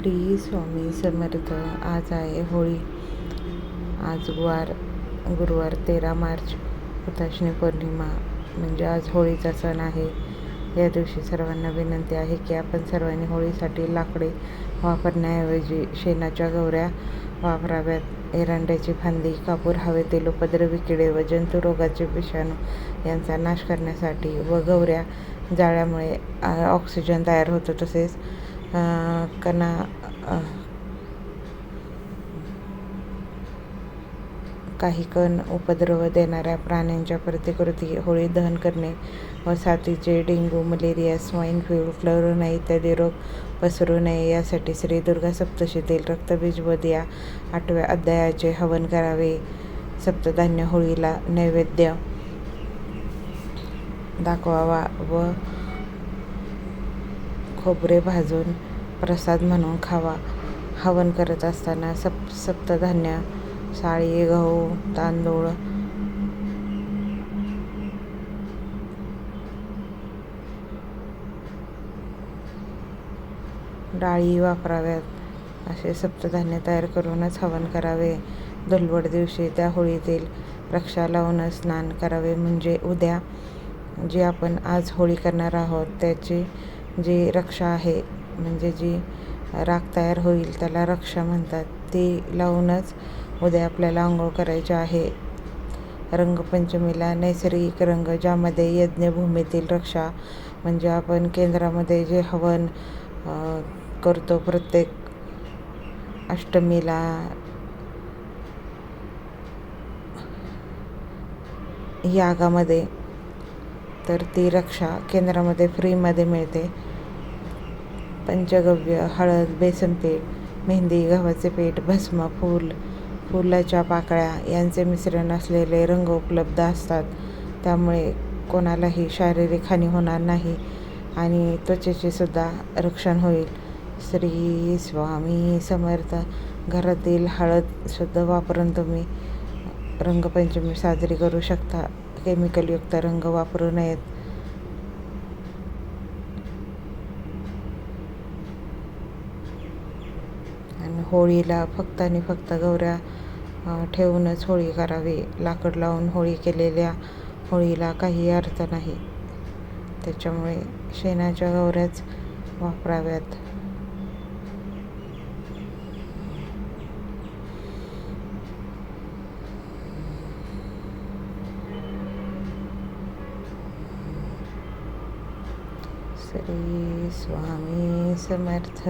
श्री स्वामी समर्थ आज आहे होळी. आज गुवार गुरुवार तेरा मार्च हुताशनी पौर्णिमा. म्हणजे आज होळीचा सण आहे. या दिवशी सर्वांना विनंती आहे की आपण सर्वांनी होळीसाठी लाकडे वापरण्याऐवजी शेणाच्या गौऱ्या वापराव्यात. एरंड्याची फांदी कापूर हवेतील उपद्रवी किडे व जंतुरोगाचे विषाणू यांचा नाश करण्यासाठी व गौऱ्या जाळ्यामुळे ऑक्सिजन तयार होतो तसेच अ, कणा काही कण उपद्रव देणाऱ्या प्राण्यांच्या प्रतिकृती होळी दहन करणे व साथीचे dengue malaria swine flu florona इत्यादी रोग पसरू नये यासाठी श्री दुर्गा सप्तशतीतील रक्तबीज वध या आठव्या अध्यायाचे हवन करावे. सप्तधान्य होळीला नैवेद्य दाखवावा व खोबरे भाजून प्रसाद म्हणून खावा. हवन करत असताना सप सप्तधान्य साळी गहू तांदूळ डाळी वापराव्यात. असे सप्तधान्य तयार करूनच हवन करावे. धुलवड दिवशी त्या होळीतील रक्षा लावूनच स्नान करावे. म्हणजे उद्या जी आपण आज होळी करणार आहोत त्याची जी रक्षा आहे म्हणजे जी राख तयार होईल त्याला रक्षा म्हणतात. ती लावूनच उद्या आपल्याला आंघोळ करायची आहे. रंगपंचमीला नैसर्गिक रंग ज्यामध्ये यज्ञभूमीतील रक्षा म्हणजे आपण केंद्रामध्ये जे हवन करतो प्रत्येक अष्टमीला. यागामध्ये तर ती रक्षा केंद्रामध्ये फ्रीमध्ये मिळते. पंचगव्य हळद बेसन पीठ मेहंदी गव्हाचे पीठ भस्म फूल फुलाच्या पाकळ्या यांचे मिश्रण असलेले रंग उपलब्ध असतात. त्यामुळे कोणालाही शारीरिक हानी होणार नाही आणि त्वचेचे सुद्धा रक्षण होईल. श्री स्वामी समर्थ घरातील हळद शुद्ध वापरून तुम्ही रंगपंचमी साजरी करू शकता. केमिकलयुक्त रंग वापरू नयेत. आणि होळीला फक्त आणि फक्त गौऱ्या ठेवूनच होळी करावी. लाकड लावून होळी केलेल्या होळीला काही अर्थ नाही. त्याच्यामुळे शेणाच्या गौऱ्याच वापराव्यात. श्री स्वामी समर्थ